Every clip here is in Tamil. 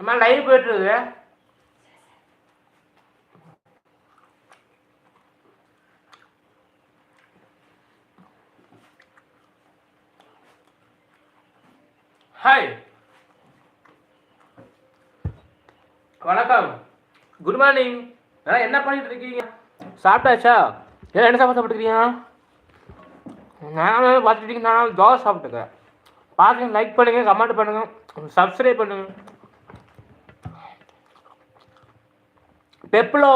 அம்மா லைவ் போயிட்டு ஹாய் வணக்கம். குட் மார்னிங் என்ன பண்ணிட்டு இருக்கீங்க? சாப்பிட்டாச்சா? ஏன் என்ன சாப்பாடு சாப்பிட்டுருக்கீங்க நான் பார்த்துட்டீங்கன்னா தோசை சாப்பிட்டுக்கேன் பார்த்து லைக் பண்ணுங்க கமெண்ட் பண்ணுங்க. சப்ஸ்கிரைப் பண்ணுங்க. பெப்ளோ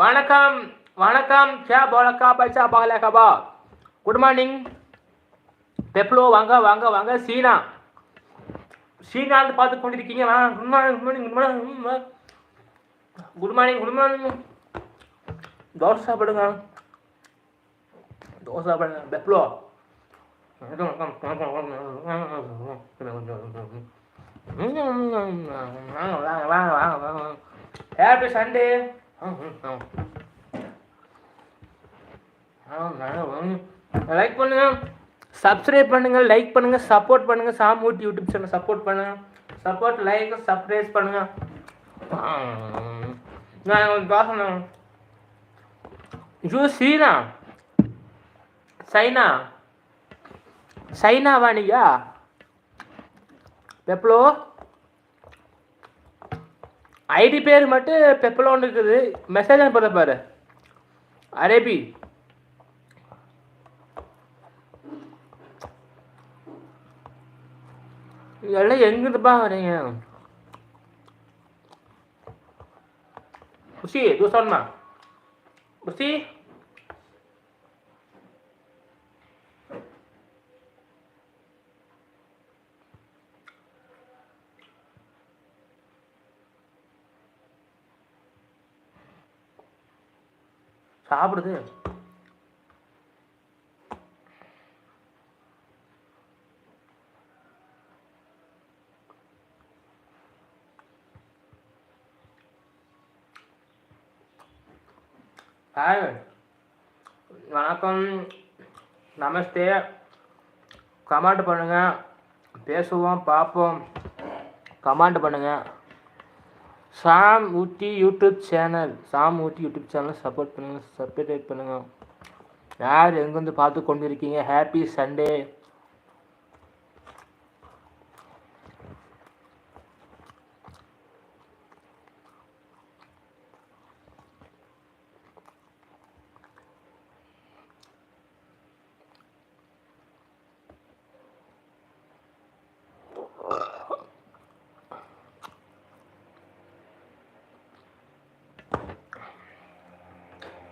வணக்கம் வணக்கம். கே போலக்கா பைசா பாலக்காபா. குட் மார்னிங் பெப்ளோ வாங்க வாங்க வாங்க. சீனா. சீனாந்து பார்த்து கொண்டிருக்கீங்க. வாங்க good morning good morning good morning good morning good morning dosa சாப்பிடுங்க. தோசை சாப்பிடுங்க. பெப்ளோ ஹாப்பி சண்டே லைக் பண்ணுங்க. சப்ஸ்கிரைப் பண்ணுங்க லைக் பண்ணுங்க சப்போர்ட் பண்ணுங்க. சாமூட்டி யூடியூப் சேனல் சப்போர்ட் பண்ணுங்க. சப்போர்ட் லைக் சப்ஸ்கிரைப் பண்ணுங்க. நான் தோசை ஜூ சீனா? சைனா? சைனாவா நீங்க? பெப்ளோ ஐடி பேர் மட்டும் பெப்ளோன்னு இருக்குது. மெசேஜ் அனுப்புறத பாரு. அரேபி. எல்லாம் எங்கிருந்துப்பா வரீங்க? உசி தூசம்மா. உசி சாப்பிடுது. ஹாய் வணக்கம். நமஸ்தே. கமெண்ட் பண்ணுங்க. பேசுவோம் பார்ப்போம். கமெண்ட் பண்ணுங்க. Sam Ooty YouTube channel. Sam Ooty YouTube சேனலை சப்போர்ட் பண்ணுங்கள் சப்ஸ்கிரைப் பண்ணுங்கள் யார் எங்கேருந்து பார்த்து கொண்டு இருக்கீங்க ஹாப்பி சண்டே.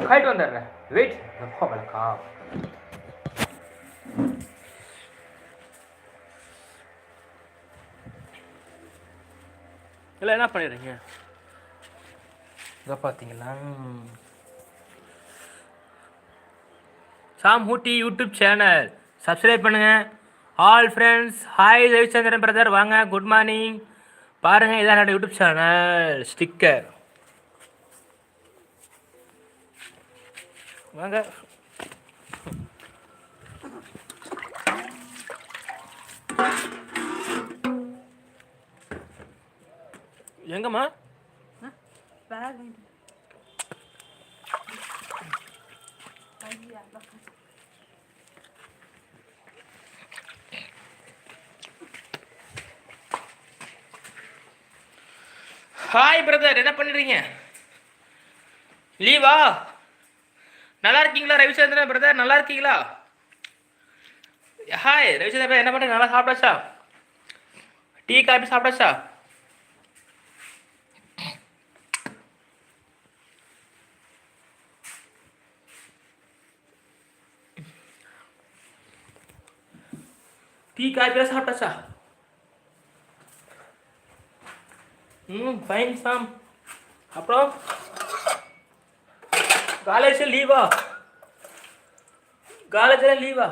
போயிட்டு வந்துடுறேன். வெயிட் எப்போ வழக்கா? இல்லை என்ன பண்ணிடுறீங்க? இதை பார்த்தீங்களா? Sam Ooty YouTube channel. Subscribe பண்ணுங்க. All friends hi Ravichandran brother வாங்க குட் மார்னிங் பாருங்கள் இதான் என்னோட யூடியூப் சேனல். ஸ்டிக்கர் வாங்க. எங்கம்மா? ஹாய் பிரதர் என்ன பண்ணுறீங்க லீவா நல்லா இருக்கீங்களா ரவிச்சந்திரன் பிரதர் நல்லா இருக்கீங்களா ஹாய் ரவிச்சந்திரன் brother, என்ன பண்ணுறீங்க நல்லா சாப்பிட்டாச்சா? டீ காபி சாப்பிட்டாச்சா? டீ காபிலாம் சாப்பிட்டாச்சா? ம் ஃபைன் சாம் அப்புறம்? காலேஜ் லீவா காலேஜில் லீவா